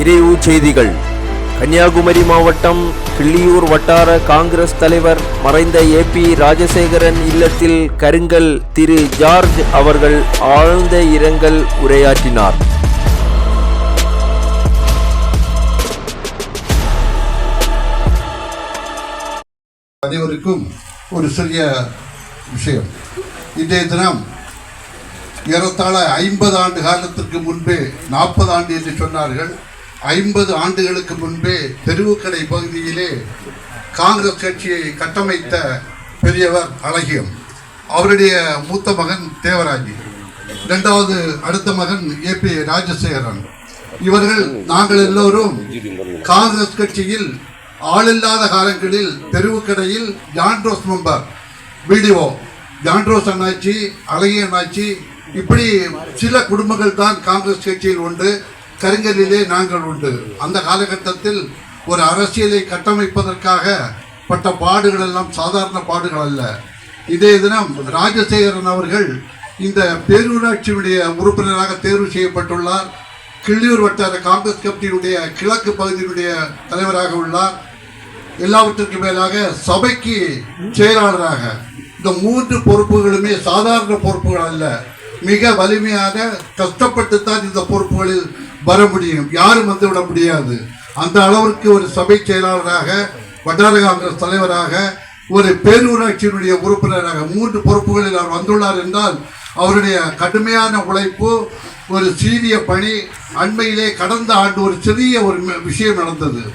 விரைவு செய்திகள். கன்னியாகுமரி மாவட்டம் கிள்ளியூர் வட்டார காங்கிரஸ் தலைவர் மறைந்த ஏ பி ராஜசேகரன் இல்லத்தில் கருங்கல் திரு ஜார்ஜ் அவர்கள் ஆழ்ந்த இரங்கல் உரையாற்றினார். அனைவருக்கும் ஒரு சிறிய விஷயம். இன்றைய தினம் ஏறத்தாழ ஐம்பது ஆண்டு காலத்திற்கு முன்பே நாற்பது ஆண்டு என்று சொன்னார்கள். ஐம்பது ஆண்டுகளுக்கு முன்பே தெருவுக்கடை பகுதியிலே காங்கிரஸ் கட்சியை கட்டமைத்த பெரியவர் அழகியம். அவருடைய மூத்த மகன் தேவராஜி. இரண்டாவது அடுத்த மகன் ஏ பி ராஜசேகரன். இவர்கள் நாங்கள் எல்லோரும் காங்கிரஸ் கட்சியில் ஆளில்லாத காலங்களில் தெருவுக்கடையில் ஜான்ட்ரோஸ் மெம்பர் பிடிஓ ஜான்ரோஸ் அண்ணாச்சி அழகிய அண்ணாச்சி இப்படி சில குடும்பங்கள் தான் காங்கிரஸ் கட்சியில் உண்டு கருங்கலிலே நாங்கள் உண்டு. அந்த காலகட்டத்தில் ஒரு அரசியலை கட்டமைப்பதற்காக பட்ட பாடுகள் எல்லாம் சாதாரண பாடுகள் அல்ல. இதே தினம் ராஜசேகரன் அவர்கள் இந்த பேரூராட்சியினுடைய உறுப்பினராக தேர்வு செய்யப்பட்டுள்ளார். கிள்ளியூர் வட்டார காங்கிரஸ் கமிட்டியினுடைய கிழக்கு பகுதியினுடைய தலைவராக உள்ளார். எல்லாவற்றிற்கும் மேலாக சபைக்கு செயலாளராக. இந்த மூன்று பொறுப்புகளுமே சாதாரண பொறுப்புகள் அல்ல. மிக வலிமையாக கஷ்டப்பட்டு தான் இந்த பொறுப்புகளில் வர முடியும். யாரும் வந்துவிட முடியாது. அந்த அளவிற்கு ஒரு சபை செயலாளராக வட்டார காங்கிரஸ் தலைவராக ஒரு பேரூராட்சியினுடைய உறுப்பினராக மூன்று பொறுப்புகளில் அவர் வந்துள்ளார் என்றால் அவருடைய கடுமையான உழைப்பு ஒரு சீரிய பணி அண்மையிலே கடந்த ஆண்டு ஒரு சிறிய ஒரு விஷயம் நடந்தது.